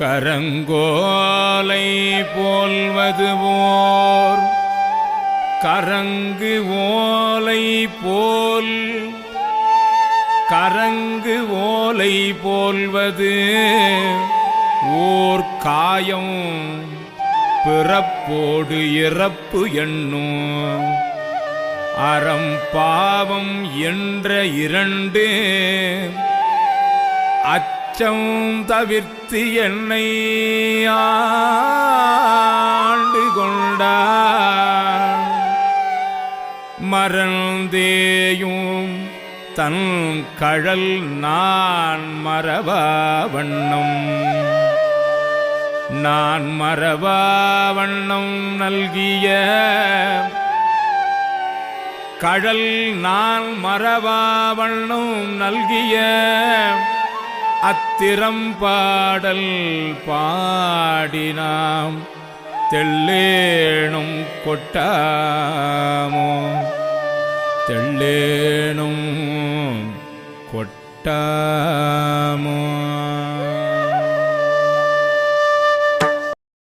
கரங்கோலை போல்வதுவோர். கரங்கு ஓலை போல். கரங்கு ஓலை போல்வது ஓர் காயம். பிறப்போடு இறப்பு எண்ணும். அறம் பாவம் என்ற இரண்டு. அச்சம் தவிர்த்து என்னை ஆண்டு கொண்டார் மறந்தேயும் தன் கழல் நான் மறவ வண்ணம். நான் மறவ வண்ணம் நல்கிய கழல் நான் மறவா வண்ணம் நல்கிய அத்திரம் பாடல் பாடினாம். தெள்ளேனும் கொட்டாமோ? தெள்ளேனும் கொட்டாமோ?